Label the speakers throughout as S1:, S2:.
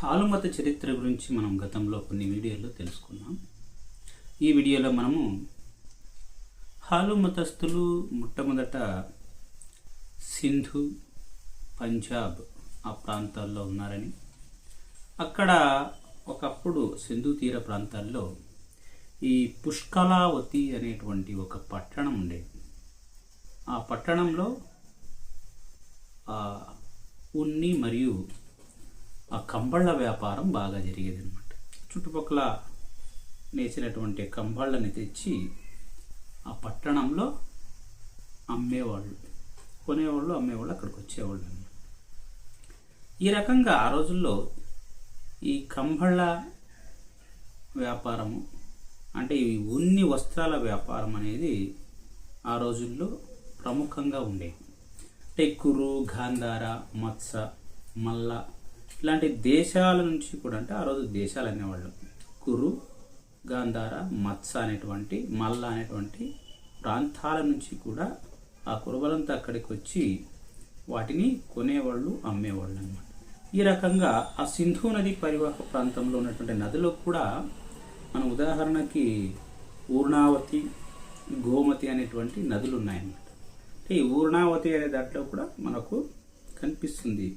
S1: హాలుమత చరిత్ర గురించి మనం గతంలో కొన్ని వీడియోల్లో తెలుసుకున్నాం. ఈ వీడియోలో మనము హాలు మతస్థులు మొట్టమొదట సింధు పంజాబ్ ఆ ప్రాంతాల్లో ఉన్నారని. అక్కడ ఒకప్పుడు సింధు తీర ప్రాంతాల్లో ఈ పుష్కలావతి అనేటువంటి ఒక పట్టణం ఉండేది ఆ పట్టణంలో ఉన్ని మరియు ఆ కంబళ్ళ వ్యాపారం బాగా జరిగేది అనమాట చుట్టుపక్కల నేసినటువంటి కంబళ్ళని తెచ్చి ఆ పట్టణంలో అమ్మేవాళ్ళు కొనేవాళ్ళు అమ్మేవాళ్ళు అక్కడికి వచ్చేవాళ్ళు అనమాట ఈ రకంగా ఆ రోజుల్లో ఈ కంబళ్ళ వ్యాపారము అంటే ఈ ఉన్ని వస్త్రాల వ్యాపారం అనేది ఆ రోజుల్లో ప్రముఖంగా ఉండేది. అంటే కురు గాంధార మత్స మల్ల ఇలాంటి దేశాల నుంచి కూడా అంటే ఆ రోజు దేశాలు అనేవాళ్ళు. కురు గాంధార మత్స అనేటువంటి మల్ల అనేటువంటి ప్రాంతాల నుంచి కూడా ఆ కురుబలంతా అక్కడికి వచ్చి వాటిని కొనేవాళ్ళు అమ్మేవాళ్ళు అనమాట ఈ రకంగా ఆ సింధు నది పరివాహక ప్రాంతంలో ఉన్నటువంటి నదిలో కూడా మన ఉదాహరణకి ఊర్ణావతి గోమతి అనేటువంటి నదులు ఉన్నాయన్నమాట. అంటే ఈ ఊర్ణావతి అనే దాంట్లో కూడా మనకు కనిపిస్తుంది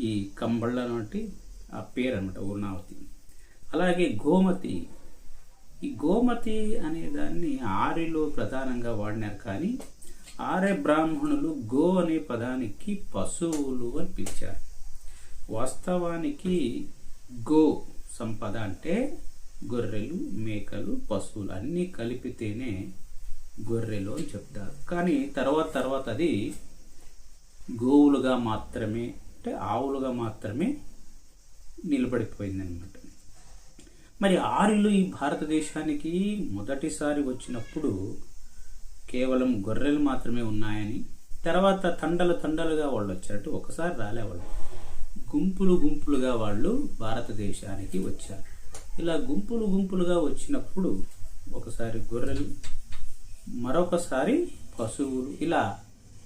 S1: ఈ కంబళ్ళ వంటి ఆ పేరు అనమాట ఊర్ణావతి. అలాగే గోమతి. ఈ గోమతి అనే దాన్ని ఆర్యలో ప్రధానంగా వాడినారు కానీ ఆర్య బ్రాహ్మణులు గో అనే పదానికి పశువులు అని పిలిచారు. వాస్తవానికి గో సంపద అంటే గొర్రెలు మేకలు పశువులు అన్నీ కలిపితేనే గొర్రెలు అని చెప్తారు. కానీ తర్వాత తర్వాత అది గోవులుగా మాత్రమే అంటే ఆవులుగా మాత్రమే నిలబడిపోయిందనమాట మరి ఆరులు ఈ భారతదేశానికి మొదటిసారి వచ్చినప్పుడు కేవలం గొర్రెలు మాత్రమే ఉన్నాయని తర్వాత తండలు తండలుగా వాళ్ళు వచ్చారట ఒకసారి రాలేవాళ్ళు. గుంపులు గుంపులుగా వాళ్ళు భారతదేశానికి వచ్చారు. ఇలా గుంపులు గుంపులుగా వచ్చినప్పుడు ఒకసారి గొర్రెలు మరొకసారి పశువులు ఇలా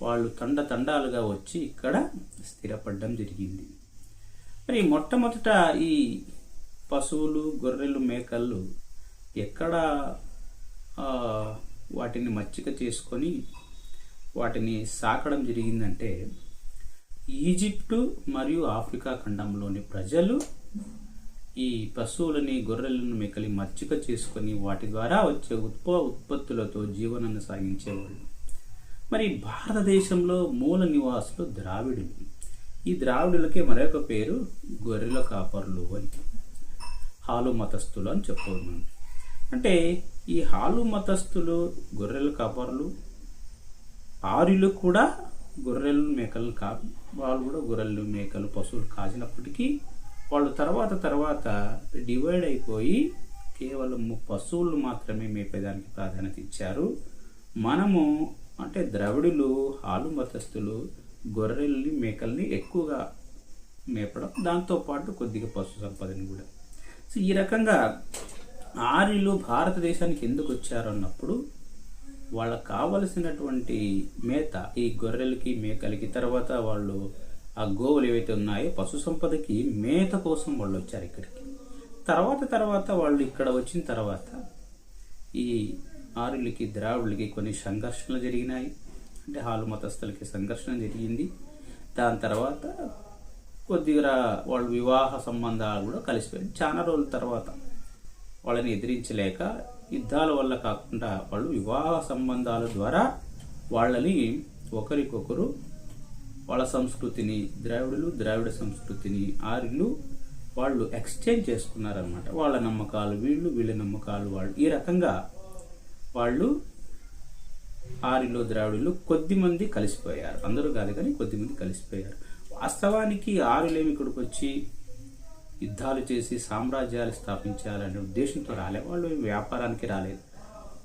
S1: వాళ్ళు తండ తండాలుగా వచ్చి ఇక్కడ స్థిరపడడం జరిగింది. మరి మొట్టమొదట ఈ పశువులు గొర్రెలు మేకలు ఎక్కడ వాటిని మచ్చిక చేసుకొని వాటిని సాకడం జరిగిందంటే ఈజిప్టు మరియు ఆఫ్రికా ఖండంలోని ప్రజలు ఈ పశువులని గొర్రెలను మేకలి మచ్చిక చేసుకొని వాటి ద్వారా వచ్చే ఉత్ప ఉత్పత్తులతో జీవనాన్ని సాగించేవాళ్ళు. మరి భారతదేశంలో మూల నివాసులు ద్రావిడులు. ఈ ద్రావిడులకే మరొక పేరు గొర్రెల కాపర్లు అని. హాలు మతస్థులు అని చెప్పుకున్నాను అంటే ఈ హాలు మతస్థులు గొర్రెల కాపర్లు ఆర్యులు కూడా గొర్రెలు మేకలు కా వాళ్ళు కూడా గొర్రెలు మేకలు పశువులు కాసినప్పటికీ వాళ్ళు తర్వాత తర్వాత డివైడ్ అయిపోయి కేవలం పశువులు మాత్రమే మేపేదానికి ప్రాధాన్యత ఇచ్చారు. మనము అంటే ద్రవిడులు హాలు మతస్థులు గొర్రెల్ని మేకల్ని ఎక్కువగా మేపడం దాంతోపాటు కొద్దిగా పశు సంపదని కూడా. సో ఈ రకంగా ఆర్యులు భారతదేశానికి ఎందుకు వచ్చారు అన్నప్పుడు వాళ్ళకు కావలసినటువంటి మేత ఈ గొర్రెలకి మేకలకి తర్వాత వాళ్ళు ఆ గోవులు ఏవైతే ఉన్నాయో పశు సంపదకి మేత కోసం వాళ్ళు వచ్చారు ఇక్కడికి. తర్వాత తర్వాత వాళ్ళు ఇక్కడ వచ్చిన తర్వాత ఈ ఆరులకి ద్రావిడులకి కొన్ని సంఘర్షణలు జరిగినాయి. అంటే హాలు మతస్థులకి సంఘర్షణ జరిగింది. దాని తర్వాత కొద్దిగా వాళ్ళ వివాహ సంబంధాలు కూడా కలిసిపోయాయి. చాలా రోజుల తర్వాత వాళ్ళని ఎదిరించలేక యుద్ధాల వల్ల కాకుండా వాళ్ళు వివాహ సంబంధాల ద్వారా వాళ్ళని ఒకరికొకరు వాళ్ళ సంస్కృతిని ద్రావిడులు ద్రావిడ సంస్కృతిని ఆర్యులు వాళ్ళు ఎక్స్చేంజ్ చేసుకున్నారనమాట వాళ్ళ నమ్మకాలు వీళ్ళు వీళ్ళ నమ్మకాలు వాళ్ళు. ఈ రకంగా వాళ్ళు ఆరిలో ద్రావిడులు కొద్దిమంది కలిసిపోయారు. అందరూ కాదు కానీ కొద్దిమంది కలిసిపోయారు. వాస్తవానికి ఆరులేమి ఇక్కడికి వచ్చి యుద్ధాలు చేసి సామ్రాజ్యాలు స్థాపించాలనే ఉద్దేశంతో రాలే. వాళ్ళు వ్యాపారానికి రాలేదు.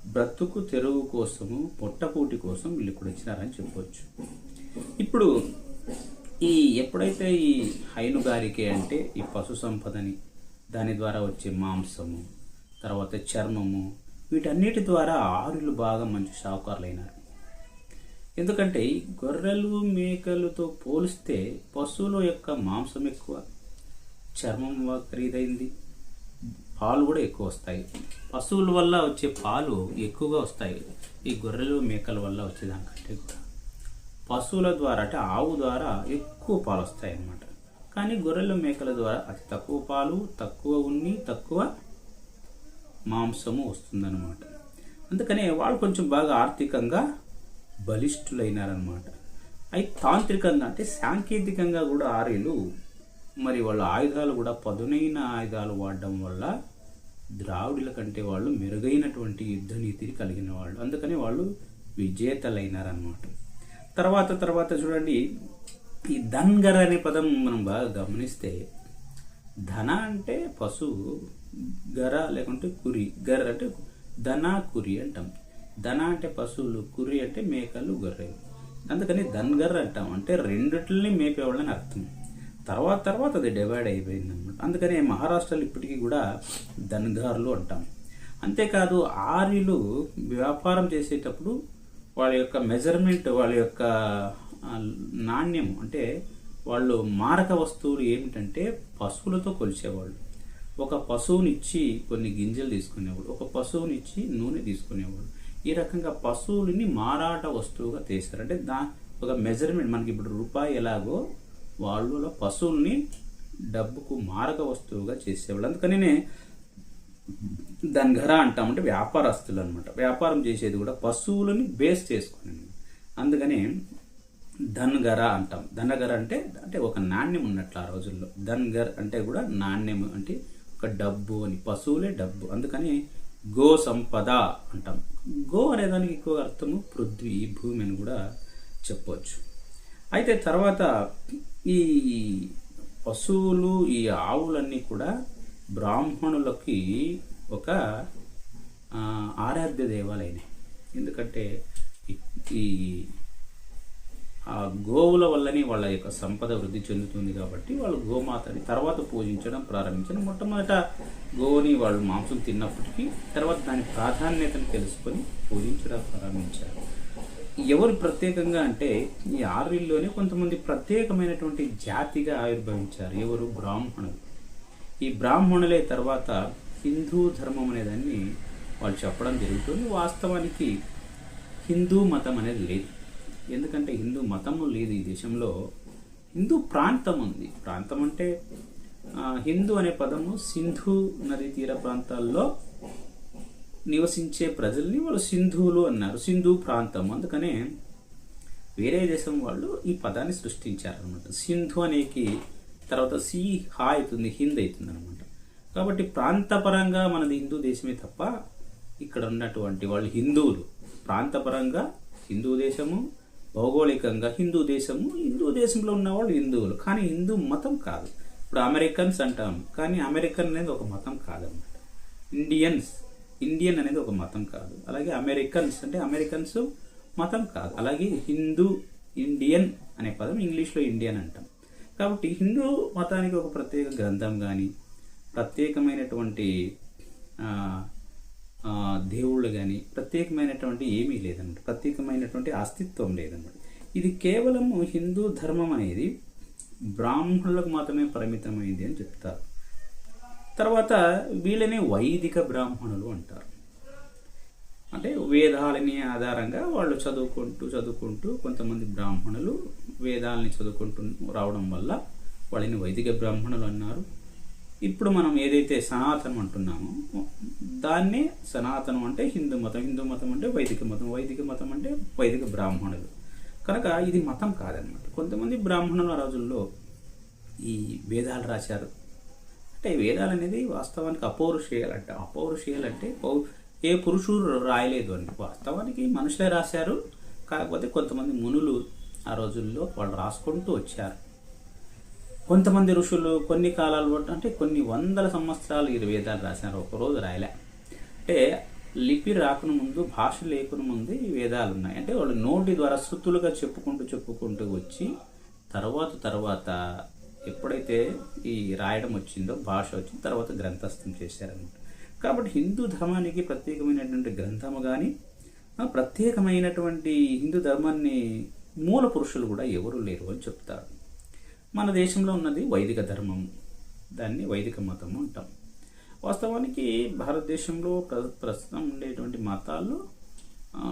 S1: బ్రతుకు తెరువు కోసము పొట్టపూటి కోసం వీళ్ళు ఇక్కడ వచ్చినారని చెప్పవచ్చు ఇప్పుడు ఈ ఎప్పుడైతే ఈ హైనుగారికే అంటే ఈ పశు సంపదని దాని ద్వారా వచ్చే మాంసము తర్వాత చర్మము వీటన్నిటి ద్వారా ఆరులు బాగా మంచి షావుకారులైనారు. ఎందుకంటే ఈ గొర్రెలు మేకలతో పోలిస్తే పశువుల యొక్క మాంసం ఎక్కువ చర్మం ఖరీదైంది పాలు కూడా ఎక్కువ వస్తాయి. పశువుల వల్ల వచ్చే పాలు ఎక్కువగా వస్తాయి. ఈ గొర్రెలు మేకల వల్ల వచ్చేదానికంటే కూడా. పశువుల ద్వారా అంటే ఆవు ద్వారా ఎక్కువ పాలు వస్తాయి అన్నమాట కానీ గొర్రెలు మేకల ద్వారా అతి తక్కువ పాలు తక్కువ ఉన్ని తక్కువ మాంసము వస్తుందన్నమాట. అందుకనే వాళ్ళు కొంచెం బాగా ఆర్థికంగా బలిష్ఠులైనారనమాట అయితే తాంత్రికంగా అంటే సాంకేతికంగా కూడా ఆర్యులు మరి వాళ్ళ ఆయుధాలు కూడా పదునైన ఆయుధాలు వాడడం వల్ల ద్రావిడుల కంటే వాళ్ళు మెరుగైనటువంటి యుద్ధ నీతిని కలిగిన వాళ్ళు. అందుకని వాళ్ళు విజేతలైనారనమాట తర్వాత తర్వాత చూడండి ఈ ధన్గర్ అనే పదం మనం బాగా గమనిస్తే ధన అంటే పశువు గర లేకుంటే కురి. గర్ర అంటే ధన కురి అంటాం. ధన అంటే పశువులు కురి అంటే మేకలు గొర్రెలు. అందుకని ధన్గర్ అంటాం. అంటే రెండిటిని మేపేవాళ్ళని అర్థం. తర్వాత తర్వాత అది డివైడ్ అయిపోయింది అనమాట అందుకని మహారాష్ట్రలో ఇప్పటికీ కూడా ధన్గార్లు అంటాం. అంతేకాదు ఆర్యులు వ్యాపారం చేసేటప్పుడు వాళ్ళ యొక్క మెజర్మెంట్ వాళ్ళ యొక్క నాణ్యం అంటే వాళ్ళు మారక వస్తువులు ఏమిటంటే పశువులతో కొలిచేవాళ్ళు. ఒక పశువునిచ్చి కొన్ని గింజలు తీసుకునేవాడు ఒక పశువునిచ్చి నూనె తీసుకునేవాడు. ఈ రకంగా పశువులని మారాట వస్తువుగా తీశారు అంటే దా ఒక మెజర్మెంట్ మనకి ఇప్పుడు రూపాయి ఎలాగో వాళ్ళు పశువుల్ని డబ్బుకు మారక వస్తువుగా చేసేవాళ్ళు. అందుకనే ధన్గర అంటాం అంటే వ్యాపారస్తులు అనమాట వ్యాపారం చేసేది కూడా పశువులని బేస్ చేసుకుని. అందుకని ధన్గర అంటాం. ధనగర అంటే అంటే ఒక నాణ్యం ఉన్నట్లు ఆ రోజుల్లో. ధన్గర్ అంటే కూడా నాణ్యం అంటే ఒక డబ్బు అని పశువులే డబ్బు. అందుకని గో సంపద అంటాం. గో అనేదానికి ఎక్కువ అర్థము పృథ్వీ భూమి అని కూడా చెప్పవచ్చు. అయితే తర్వాత ఈ పశువులు ఈ ఆవులన్నీ కూడా బ్రాహ్మణులకి ఒక ఆరాధ్య దేవాలయమే. ఎందుకంటే ఈ ఆ గోవుల వల్లనే వాళ్ళ యొక్క సంపద వృద్ధి చెందుతుంది కాబట్టి వాళ్ళు గోమాతని తర్వాత పూజించడం ప్రారంభించారు మొట్టమొదట గోవుని వాళ్ళు మాంసం తిన్నప్పటికీ తర్వాత దాని ప్రాధాన్యతను తెలుసుకొని పూజించడం ప్రారంభించారు. ఎవరు ప్రత్యేకంగా అంటే ఈ ఆర్యుల్లోనే కొంతమంది ప్రత్యేకమైనటువంటి జాతిగా ఆవిర్భవించారు. ఎవరు? బ్రాహ్మణులు. ఈ బ్రాహ్మణులే తర్వాత హిందూ ధర్మం అనేదాన్ని వాళ్ళు చెప్పడం జరుగుతుంది. వాస్తవానికి హిందూ మతం అనేది లేదు. ఎందుకంటే హిందూ మతము లేదు ఈ దేశంలో. హిందూ ప్రాంతం ఉంది. ప్రాంతం అంటే హిందూ అనే పదము సింధు నదీ తీర ప్రాంతాల్లో నివసించే ప్రజల్ని వాళ్ళు సింధువులు అన్నారు. సింధు ప్రాంతం. అందుకనే వేరే దేశం వాళ్ళు ఈ పదాన్ని సృష్టించారనమాట సింధు అనేకి తర్వాత సి హా అవుతుంది హింద్ అవుతుంది అనమాట కాబట్టి ప్రాంతపరంగా మనది హిందూ దేశమే తప్ప ఇక్కడ ఉన్నటువంటి వాళ్ళు హిందువులు. ప్రాంతపరంగా హిందూ దేశము భౌగోళికంగా హిందూ దేశము హిందూ దేశంలో ఉన్నవాళ్ళు హిందువులు. కానీ హిందూ మతం కాదు. ఇప్పుడు అమెరికన్స్ అంటాము. కానీ అమెరికన్ అనేది ఒక మతం కాదన్నమాట. ఇండియన్స్ ఇండియన్ అనేది ఒక మతం కాదు. అలాగే అమెరికన్స్ అంటే అమెరికన్స్ మతం కాదు. అలాగే హిందూ ఇండియన్ అనే పదం ఇంగ్లీష్లో ఇండియన్ అంటాం. కాబట్టి హిందూ మతానికి ఒక ప్రత్యేక గ్రంథం కానీ ప్రత్యేకమైనటువంటి దేవుళ్ళు కానీ ప్రత్యేకమైనటువంటి ఏమీ లేదన్నమాట. ప్రత్యేకమైనటువంటి అస్తిత్వం లేదన్నమాట. ఇది కేవలం హిందూ ధర్మం అనేది బ్రాహ్మణులకు మాత్రమే పరిమితమైంది అని చెప్తారు. తర్వాత వీళ్ళని వైదిక బ్రాహ్మణులు అంటారు. అంటే వేదాలని ఆధారంగా వాళ్ళు చదువుకుంటూ చదువుకుంటూ కొంతమంది బ్రాహ్మణులు వేదాలని చదువుకుంటూ రావడం వల్ల వాళ్ళని వైదిక బ్రాహ్మణులు అన్నారు. ఇప్పుడు మనం ఏదైతే సనాతనం అంటున్నామో దాన్నే సనాతనం అంటే హిందూ మతం హిందూ మతం అంటే వైదిక మతం వైదిక మతం అంటే వైదిక బ్రాహ్మణులు. కనుక ఇది మతం కాదనమాట కొంతమంది బ్రాహ్మణుల ఆ రోజుల్లో ఈ వేదాలు రాశారు. అంటే వేదాలు అనేది వాస్తవానికి అపౌరుషేయాలంట. అపౌరుషేయాలంటే పౌ ఏ పురుషుడు రాయలేదు అని. వాస్తవానికి మనుషులే రాశారు. కాకపోతే కొంతమంది మునులు ఆ రోజుల్లో వాళ్ళు రాసుకుంటూ వచ్చారు. కొంతమంది ఋషులు కొన్ని కాలాలు అంటే కొన్ని వందల సంవత్సరాలు ఈ వేదాలు రాశారు ఒకరోజు రాయలే. అంటే లిపి రాకున ముందు భాష లేకున ముందు ఈ వేదాలు ఉన్నాయి. అంటే వాళ్ళు నోటి ద్వారా శృతులుగా చెప్పుకుంటూ చెప్పుకుంటూ వచ్చి తర్వాత తర్వాత ఎప్పుడైతే ఈ రాయడం వచ్చిందో భాష వచ్చిన తర్వాత గ్రంథస్థం చేశారనమాట కాబట్టి హిందూ ధర్మానికి ప్రత్యేకమైనటువంటి గ్రంథము కానీ ప్రత్యేకమైనటువంటి హిందూ ధర్మాన్ని మూల పురుషులు కూడా ఎవరు లేరు అని చెప్తారు. మన దేశంలో ఉన్నది వైదిక ధర్మం. దాన్ని వైదిక మతము అంటాం. వాస్తవానికి భారతదేశంలో ప్ర ప్రస్తుతం ఉండేటువంటి మతాల్లో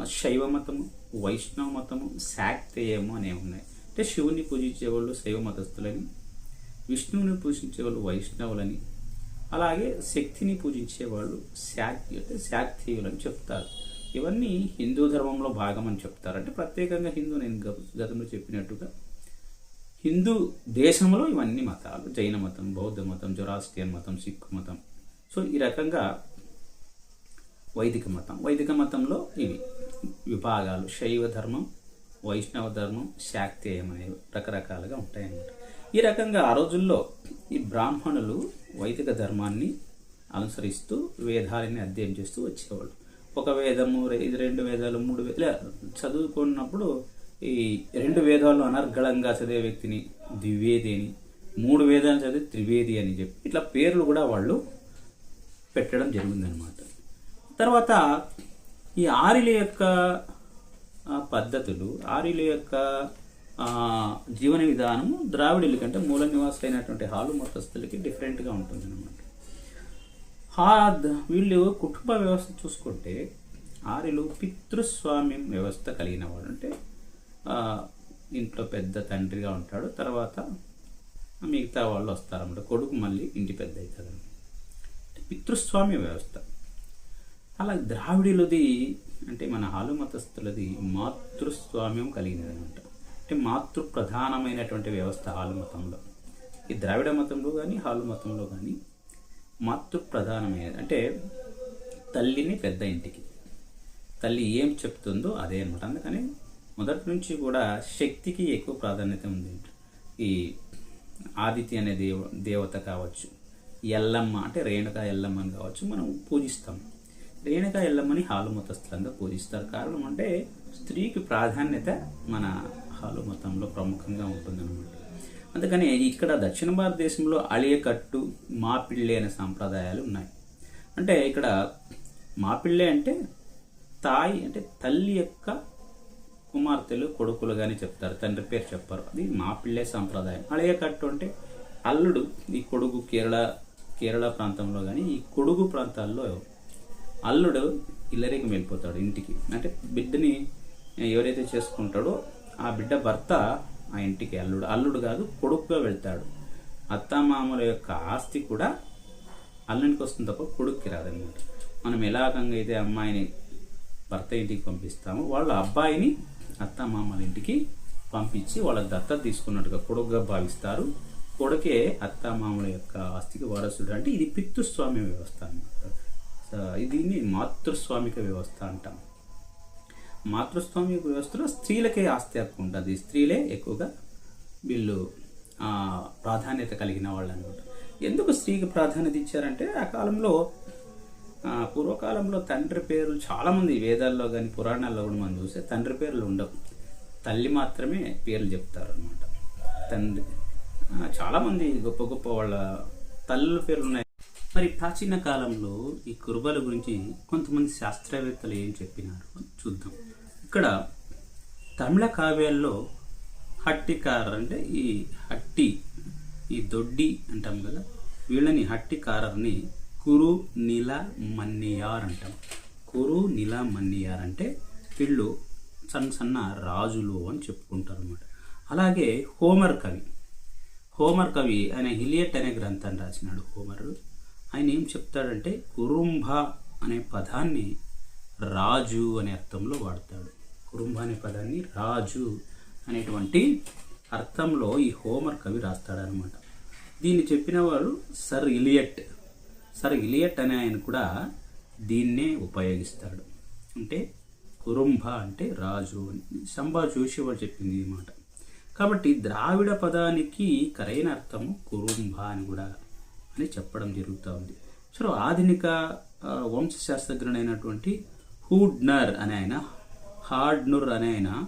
S1: శైవ మతము వైష్ణవ మతము శాక్తేయము అనేవి ఉన్నాయి. అంటే శివుని పూజించే వాళ్ళు శైవ మతస్థులని విష్ణువుని పూజించే వాళ్ళు వైష్ణవులని అలాగే శక్తిని పూజించే వాళ్ళు శాక్తి అంటే శాక్తీయులని చెప్తారు. ఇవన్నీ హిందూ ధర్మంలో భాగం అని చెప్తారు. అంటే ప్రత్యేకంగా హిందూ నేను గతంలో చెప్పినట్టుగా హిందూ దేశంలో ఇవన్నీ మతాలు జైన మతం బౌద్ధ మతం జొరాస్టియన్ మతం సిక్ మతం. సో ఈ రకంగా వైదిక మతం. వైదిక మతంలో ఇవి విభాగాలు. శైవ ధర్మం వైష్ణవ ధర్మం శాక్తేయం అనేవి రకరకాలుగా ఉంటాయన్నమాట. ఈ రకంగా ఆ రోజుల్లో ఈ బ్రాహ్మణులు వైదిక ధర్మాన్ని అనుసరిస్తూ వేదాలని అధ్యయనం చేస్తూ వచ్చేవాళ్ళు. ఒక వేదము ఇది రెండు వేదాలు మూడు వే- చదువుకున్నప్పుడు ఈ రెండు వేదాలు అనర్గళంగా చదివే వ్యక్తిని ద్వివేది అని మూడు వేదాలను చదివి త్రివేది అని చెప్పి ఇట్లా పేర్లు కూడా వాళ్ళు పెట్టడం జరిగిందనమాట తర్వాత ఈ ఆరిల యొక్క పద్ధతులు ఆరిల యొక్క జీవన విధానము ద్రావిడుల కంటే మూల నివాసులైనటువంటి హాలు మతస్థులకి డిఫరెంట్గా ఉంటుంది అనమాట వీళ్ళు కుటుంబ వ్యవస్థ చూసుకుంటే ఆరిలు పితృస్వామ్యం వ్యవస్థ కలిగిన వాడు అంటే ఇంట్లో పెద్ద తండ్రిగా ఉంటాడు. తర్వాత మిగతా వాళ్ళు వస్తారన్నమాట. కొడుకు మళ్ళీ ఇంటి పెద్ద అవుతుందన్నమాట పితృస్వామ్య వ్యవస్థ. అలా ద్రావిడులది అంటే మన హాలు మతస్థులది మాతృస్వామ్యం కలిగినది అనమాట అంటే మాతృ ప్రధానమైనటువంటి వ్యవస్థ హాలు మతంలో. ఈ ద్రావిడ మతంలో కానీ హాలు మతంలో కానీ మాతృ ప్రధానమైనది అంటే తల్లిని పెద్ద ఇంటికి. తల్లి ఏం చెప్తుందో అదే అనమాట అందుకని మొదటి నుంచి కూడా శక్తికి ఎక్కువ ప్రాధాన్యత ఉంది. ఈ ఆదిత్య అనే దేవ దేవత కావచ్చు ఎల్లమ్మ అంటే రేణుక ఎల్లమ్మ అని కావచ్చు మనం పూజిస్తాం. రేణుక ఎల్లమ్మని హాలుమతస్థలంగా పూజిస్తారు. కారణం అంటే స్త్రీకి ప్రాధాన్యత మన హాలు మతంలో ప్రముఖంగా ఉంటుందన్నమాట. అందుకని ఇక్కడ దక్షిణ భారతదేశంలో అలియకట్టు మాపిళ్ళి అనే సాంప్రదాయాలు ఉన్నాయి. అంటే ఇక్కడ మాపిళ్ళే అంటే తాయి అంటే తల్లి యొక్క కుమార్తెలు కొడుకులు కానీ చెప్తారు. తండ్రి పేరు చెప్పారు. అది మా మాపిళ్ళే సాంప్రదాయం. కట్టు అంటే అల్లుడు ఈ కొడుకు కేరళ కేరళ ప్రాంతంలో కానీ ఈ కొడుకు ప్రాంతాల్లో అల్లుడు ఇల్లరికి వెళ్ళిపోతాడు ఇంటికి. అంటే బిడ్డని ఎవరైతే చేసుకుంటాడో ఆ బిడ్డ భర్త ఆ ఇంటికి అల్లుడు. అల్లుడు కాదు కొడుకుగా వెళ్తాడు. అత్తమామల యొక్క ఆస్తి కూడా అల్లునికి వస్తుంది తప్ప కొడుక్కి రాదనమాట మనం ఎలాగంగా అయితే అమ్మాయిని భర్త ఇంటికి పంపిస్తాము. వాళ్ళ అబ్బాయిని అత్తమామల ఇంటికి పంపించి వాళ్ళ దత్తత తీసుకున్నట్టుగా కొడుకుగా భావిస్తారు. కొడుకే అత్తమామల యొక్క ఆస్తికి వారసుడు అంటే ఇది పితృస్వామ్య వ్యవస్థ అనమాట దీన్ని మాతృస్వామిక వ్యవస్థ అంటాం. మాతృస్వామిక వ్యవస్థలో స్త్రీలకే ఆస్తి హక్కు ఉంటుంది స్త్రీలే ఎక్కువగా వీళ్ళు ప్రాధాన్యత కలిగిన వాళ్ళు అనమాట ఎందుకు స్త్రీకి ప్రాధాన్యత ఇచ్చారంటే ఆ కాలంలో పూర్వకాలంలో తండ్రి పేర్లు చాలామంది వేదాల్లో కానీ పురాణాల్లో కూడా మనం చూస్తే తండ్రి పేర్లు ఉండవు. తల్లి మాత్రమే పేర్లు చెప్తారు అనమాట తండ్రి చాలామంది గొప్ప గొప్ప వాళ్ళ తల్లుల పేర్లు ఉన్నాయి. మరి ప్రాచీన కాలంలో ఈ కురుబల గురించి కొంతమంది శాస్త్రవేత్తలు ఏం చెప్పినారు చూద్దాం. ఇక్కడ తమిళ కావ్యాల్లో హట్టికారర్ అంటే ఈ హట్టి ఈ దొడ్డి అంటాం కదా వీళ్ళని హట్టికారర్ని కురు నిల మన్నియార్ అంటాం. కురు నిల మన్నియార్ అంటే వీళ్ళు సన్న సన్న రాజులు అని చెప్పుకుంటారు అనమాట అలాగే హోమర్ కవి. హోమర్ కవి ఆయన హిలియట్ అనే గ్రంథాన్ని రాసినాడు హోమర్. ఆయన ఏం చెప్తాడంటే కురుంభ అనే పదాన్ని రాజు అనే అర్థంలో వాడతాడు. కురుంభ అనే పదాన్ని రాజు అనేటువంటి అర్థంలో ఈ హోమర్ కవి రాస్తాడనమాట దీన్ని చెప్పిన వాడు సర్ ఇలియట్. సరే ఇలియట్ అనే ఆయన కూడా దీన్నే ఉపయోగిస్తాడు. అంటే కురుంభ అంటే రాజు అని. శంభా జోషి వాడు చెప్పింది ఈ మాట. కాబట్టి ద్రావిడ పదానికి కరైన అర్థము కురుంభ అని కూడా అని చెప్పడం జరుగుతూ ఉంది. సో ఆధునిక వంశశాస్త్రజ్ఞుడైనటువంటి హూడ్నర్ అనే ఆయన హార్డ్నుర్ అనే ఆయన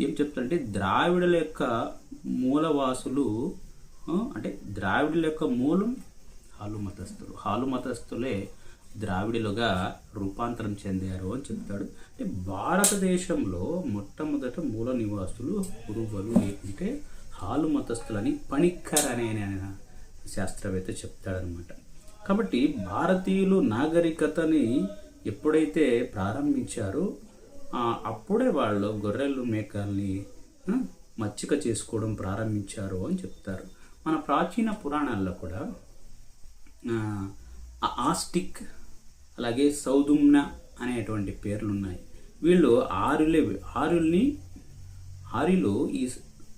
S1: ఏం చెప్తారంటే ద్రావిడుల యొక్క మూలవాసులు అంటే ద్రావిడుల యొక్క మూలం హాలు మతస్థులు. హాలు మతస్థులే ద్రావిడులుగా రూపాంతరం చెందారు అని చెప్తాడు. అంటే భారతదేశంలో మొట్టమొదట మూల నివాసులు కురుబలు లేకుంటే హాలు మతస్థులని పణిక్కర్ అనే ఆయన శాస్త్రవేత్త చెప్తాడనమాట కాబట్టి భారతీయులు నాగరికతని ఎప్పుడైతే ప్రారంభించారో అప్పుడే వాళ్ళు గొర్రెలు మేకల్ని మచ్చిక చేసుకోవడం ప్రారంభించారు అని చెప్తారు. మన ప్రాచీన పురాణాల్లో కూడా ఆస్టిక్ అలాగే సౌదుమ్న అనేటువంటి పేర్లు ఉన్నాయి వీళ్ళు ఆరులే ఆరుల్ని ఆర్యులు ఈ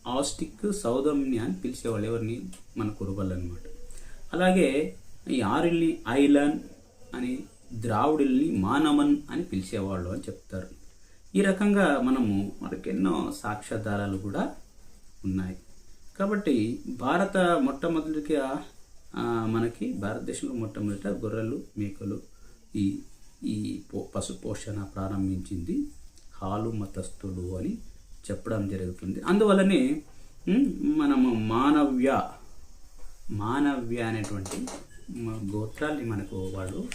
S1: ఆస్టిక్ సౌదమ్య అని పిలిచేవాళ్ళు ఎవరిని? మన కురుబల్ అనమాట అలాగే ఈ ఆరుల్ని ఐలాన్ అని ద్రావిడుల్ని మానవన్ అని పిలిచేవాళ్ళు అని చెప్తారు. ఈ రకంగా మనము మనకి ఎన్నో సాక్ష్యాధారాలు కూడా ఉన్నాయి. కాబట్టి భారత మొట్టమొదటిగా మనకి భారతదేశంలో మొట్టమొదట గొర్రెలు మేకలు ఈ ఈ పశు పోషణ ప్రారంభించింది హాలు మతస్థులు అని చెప్పడం జరుగుతుంది. అందువల్లనే మనము మానవ్య మానవ్య అనేటువంటి గోత్రాల్ని మనకు వాళ్ళు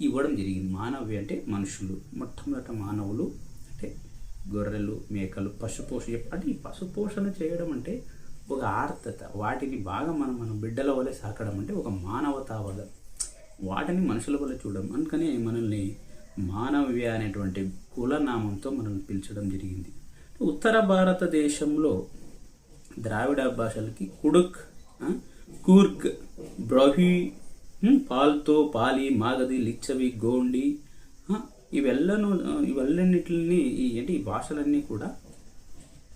S1: ఇవ్వడం జరిగింది. మానవ్య అంటే మనుషులు. మొట్టమొదట మానవులు అంటే గొర్రెలు మేకలు పశుపోషణ అంటే ఈ పశుపోషణ చేయడం అంటే ఒక ఆర్తత వాటిని బాగా మనం మనం బిడ్డల వలె సాకడం అంటే ఒక మానవతావాదం వాటిని మనుషుల వల్ల చూడడం. అందుకని మనల్ని మానవ్య అనేటువంటి కులనామంతో మనల్ని పిలిచడం జరిగింది. ఉత్తర భారతదేశంలో ద్రావిడ భాషలకి కుడుక్ కూర్గ్ బ్రహి పాల్తో పాలి మాగది లిచ్చవి గోండి ఇవెల్లను ఇవెల్లన్నిటిని ఈ ఈ భాషలన్నీ కూడా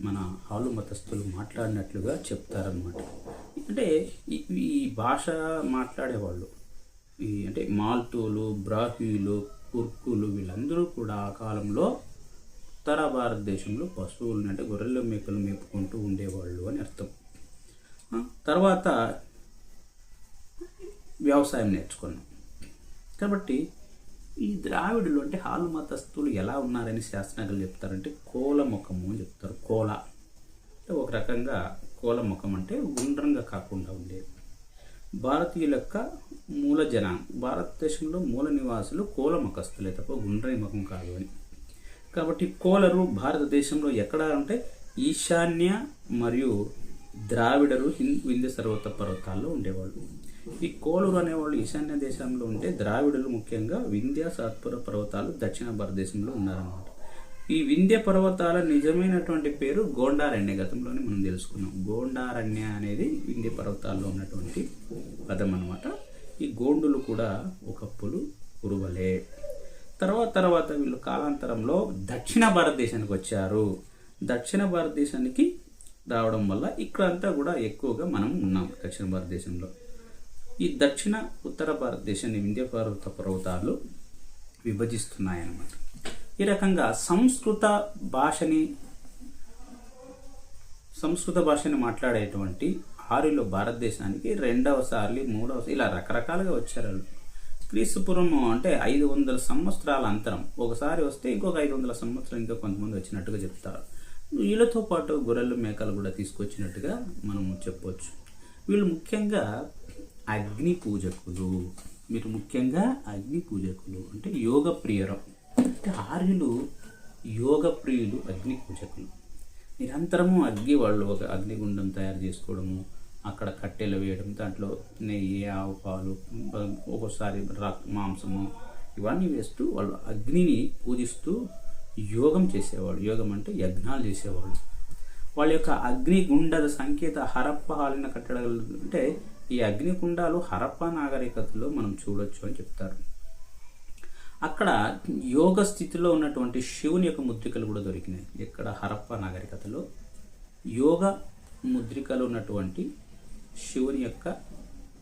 S1: మన హాలు మతస్థులు మాట్లాడినట్లుగా చెప్తారనమాట అంటే ఈ భాష మాట్లాడేవాళ్ళు ఈ అంటే మాల్టోలు బ్రాహ్మీలు కుర్కులు వీళ్ళందరూ కూడా ఆ కాలంలో ఉత్తర భారతదేశంలో పశువులను అంటే గొర్రెలు మేకలు మేపుకుంటూ ఉండేవాళ్ళు అని అర్థం. తర్వాత వ్యవసాయం నేర్చుకున్నాం. కాబట్టి ఈ ద్రావిడులు అంటే హాలు మతస్థులు ఎలా ఉన్నారని శాస్త్రజ్ఞులు చెప్తారంటే కోల ముఖము అని చెప్తారు. కోల అంటే ఒక రకంగా కోల ముఖం అంటే గుండ్రంగా కాకుండా ఉండేది. భారతీయుల యొక్క మూల జనాంగం భారతదేశంలో మూల నివాసులు కోల ముఖస్తులే తప్ప గుండ్రని ముఖం కాదు అని. కాబట్టి కోలరు భారతదేశంలో ఎక్కడ అంటే ఈశాన్య మరియు ద్రావిడరు హింద్ వింధ్య సర్వత పర్వతాల్లో ఉండేవాళ్ళు. ఈ కోలురు అనేవాళ్ళు ఈశాన్య దేశంలో ఉంటే ద్రావిడులు ముఖ్యంగా వింధ్య సాత్పుర పర్వతాలు దక్షిణ భారతదేశంలో ఉన్నారన్నమాట. ఈ వింధ్య పర్వతాల నిజమైనటువంటి పేరు గోండారణ్య గతంలోనే మనం తెలుసుకున్నాం. గోండారణ్య అనేది వింధ్య పర్వతాల్లో ఉన్నటువంటి పదం అన్నమాట. ఈ గోండులు కూడా ఒకప్పుడు కురువలే తర్వాత తర్వాత వీళ్ళు కాలాంతరంలో దక్షిణ భారతదేశానికి వచ్చారు. దక్షిణ భారతదేశానికి రావడం వల్ల ఇక్కడంతా కూడా ఎక్కువగా మనం ఉన్నాం దక్షిణ భారతదేశంలో. ఈ దక్షిణ ఉత్తర భారతదేశాన్ని వింధ్య పర్వత పర్వతాలు విభజిస్తున్నాయన్నమాట. ఈ రకంగా సంస్కృత భాషని సంస్కృత భాషని మాట్లాడేటువంటి ఆరులో భారతదేశానికి రెండవసారి మూడవ ఇలా రకరకాలుగా వచ్చారు వాళ్ళు. క్రీస్తుపురం అంటే ఐదు వందల సంవత్సరాల అంతరం. ఒకసారి వస్తే ఇంకొక ఐదు వందల సంవత్సరం ఇంకా కొంతమంది వచ్చినట్టుగా చెప్తారు. వీళ్ళతో పాటు గొర్రెలు మేకలు కూడా తీసుకొచ్చినట్టుగా మనం చెప్పవచ్చు వీళ్ళు ముఖ్యంగా అగ్ని పూజకులు మీరు ముఖ్యంగా అగ్ని పూజకులు అంటే యోగ ప్రియరం అంటే ఆర్యులు యోగ ప్రియులు అగ్ని పూజకులు. నిరంతరము అగ్ని వాళ్ళు ఒక అగ్నిగుండం తయారు చేసుకోవడము అక్కడ కట్టెలు వేయడం దాంట్లో నెయ్యి ఆవు పాలు ఒక్కోసారి రక్ మాంసము ఇవన్నీ వేస్తూ వాళ్ళు అగ్నిని పూజిస్తూ యోగం చేసేవాళ్ళు. యోగం అంటే యజ్ఞాలు చేసేవాళ్ళు. వాళ్ళ యొక్క అగ్నిగుండద సంకేత హరప్ప హాలిన కట్టడాలు అంటే ఈ అగ్నికుండాలు హరప్ప నాగరికతలో మనం చూడొచ్చు అని చెప్తారు. అక్కడ యోగ స్థితిలో ఉన్నటువంటి శివుని యొక్క ముద్రికలు కూడా దొరికినాయి. ఇక్కడ హరప్ప నాగరికతలో యోగ ముద్రికలు ఉన్నటువంటి శివుని యొక్క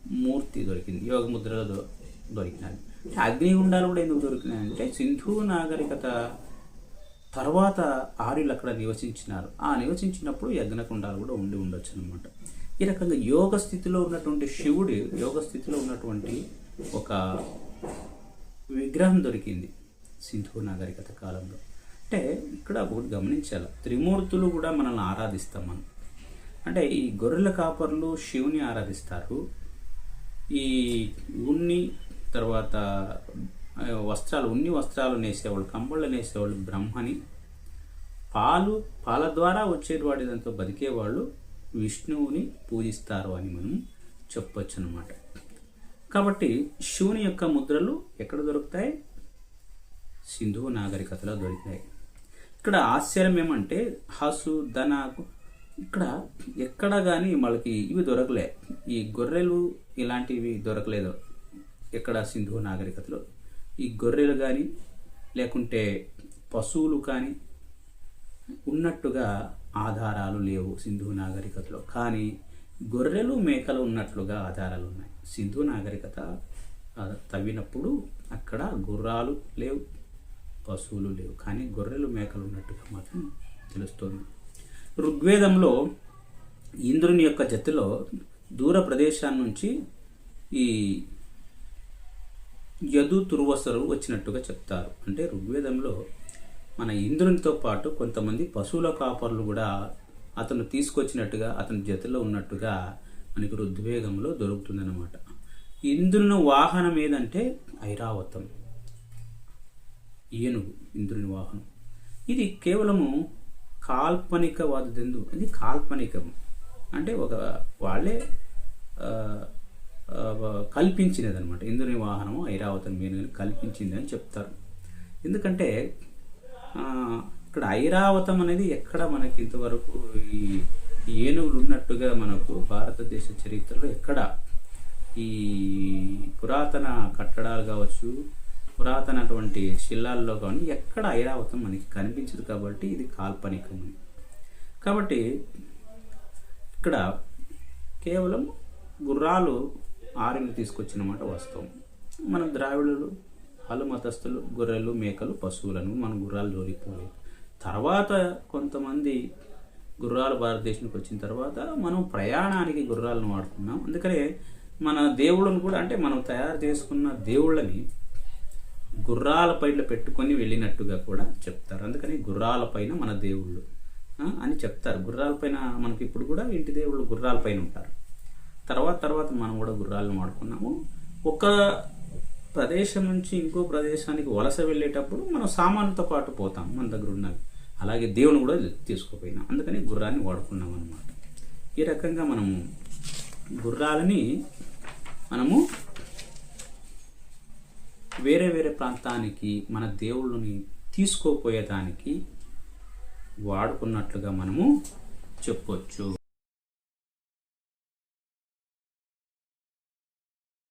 S1: మూర్తి దొరికింది. యోగ ముద్రలు దొరికినాయి. అంటే అగ్నిగుండాలు కూడా ఎందుకు దొరికినాయి అంటే సింధు నాగరికత తర్వాత ఆర్యులు అక్కడ నివసించినారు. ఆ నివసించినప్పుడు యజ్ఞకుండాలు కూడా ఉండి ఉండొచ్చు అనమాట ఈ రకంగా యోగ స్థితిలో ఉన్నటువంటి శివుడు యోగ స్థితిలో ఉన్నటువంటి ఒక విగ్రహం దొరికింది సింధు నాగరికత కాలంలో. అంటే ఇక్కడ ఒకటి గమనించాలి. త్రిమూర్తులు కూడా మనల్ని ఆరాధిస్తాం మనం. అంటే ఈ గొర్రెల కాపర్లు శివుని ఆరాధిస్తారు. ఈ ఉన్ని తర్వాత వస్త్రాలు ఉన్ని వస్త్రాలు నేసేవాళ్ళు కంబళ్ళు నేసేవాళ్ళు బ్రహ్మని. పాలు పాల ద్వారా వచ్చే దాంతో బతికేవాళ్ళు. విష్ణువుని పూజిస్తారు అని మనం చెప్పొచ్చు అనమాట కాబట్టి శివుని యొక్క ముద్రలు ఎక్కడ దొరుకుతాయి? సింధు నాగరికతలో దొరికినాయి ఇక్కడ ఆశ్చర్యం ఏమంటే హసు ధన ఇక్కడ ఎక్కడ కానీ వాళ్ళకి ఇవి దొరకలే. ఈ గొర్రెలు ఇలాంటివి దొరకలేదు ఎక్కడ సింధు నాగరికతలో. ఈ గొర్రెలు కానీ లేకుంటే పశువులు కానీ ఉన్నట్టుగా ఆధారాలు లేవు సింధు నాగరికతలో. కానీ గొర్రెలు మేకలు ఉన్నట్లుగా ఆధారాలు ఉన్నాయి. సింధు నాగరికత తవ్వినప్పుడు అక్కడ గుర్రాలు లేవు పశువులు లేవు. కానీ గొర్రెలు మేకలు ఉన్నట్టుగా మాత్రం తెలుస్తోంది. ఋగ్వేదంలో ఇంద్రుని యొక్క జతిలో దూర ప్రదేశాల నుంచి ఈ యదు తుర్వసరు వచ్చినట్టుగా చెప్తారు. అంటే ఋగ్వేదంలో మన ఇంద్రునితో పాటు కొంతమంది పశువుల కాపర్లు కూడా అతను తీసుకొచ్చినట్టుగా అతని జతలో ఉన్నట్టుగా మనకి ఋగ్వేదంలో దొరుకుతుందన్నమాట. ఇంద్రుని వాహనం ఏదంటే ఐరావతం. ఏనుగు ఇంద్రుని వాహనం. ఇది కేవలము కాల్పనికవాదెందు ఇది కాల్పనికం. అంటే ఒక వాళ్ళే కల్పించినదనమాట కల్పించినది అనమాట ఇంద్రుని వాహనము ఐరావతం మీద కల్పించింది అని చెప్తారు. ఎందుకంటే ఇక్కడ ఐరావతం అనేది ఎక్కడ మనకి ఇంతవరకు ఈ ఏనుగులు ఉన్నట్టుగా మనకు భారతదేశ చరిత్రలో ఎక్కడ ఈ పురాతన కట్టడాలు కావచ్చు పురాతనటువంటి శిలాల్లో కానీ ఎక్కడ ఐరావతం మనకి కనిపించదు కాబట్టి ఇది కాల్పనికం కాబట్టి ఇక్కడ కేవలం గుర్రాలు ఆరుని తీసుకొచ్చినమాట వాస్తవం. మన ద్రావిడులు వాళ్ళు మతస్థులు గొర్రెలు మేకలు పశువులను మన గుర్రాలు జోలిపోలేదు తర్వాత కొంతమంది గుర్రాలు భారతదేశానికి వచ్చిన తర్వాత మనం ప్రయాణానికి గుర్రాలను వాడుకున్నాం. అందుకనే మన దేవుళ్ళను కూడా అంటే మనం తయారు చేసుకున్న దేవుళ్ళని గుర్రాల పైన పెట్టుకొని వెళ్ళినట్టుగా కూడా చెప్తారు. అందుకని గుర్రాల పైన మన దేవుళ్ళు అని చెప్తారు. గుర్రాల పైన మనకి ఇప్పుడు కూడా ఇంటి దేవుళ్ళు గుర్రాల పైన ఉంటారు. తర్వాత తర్వాత మనం కూడా గుర్రాలను వాడుకున్నాము. ఒక ప్రదేశం నుంచి ఇంకో ప్రదేశానికి వలస వెళ్ళేటప్పుడు మనం సామాన్లతో పాటు పోతాం మన దగ్గర ఉన్నవి. అలాగే దేవుని కూడా తీసుకుపోయినాం. అందుకని గుర్రాన్ని వాడుకున్నాం అనమాట ఈ రకంగా మనము గుర్రాలని మనము వేరే వేరే ప్రాంతానికి మన దేవుళ్ళని తీసుకోపోయేదానికి వాడుకున్నట్లుగా మనము చెప్పొచ్చు.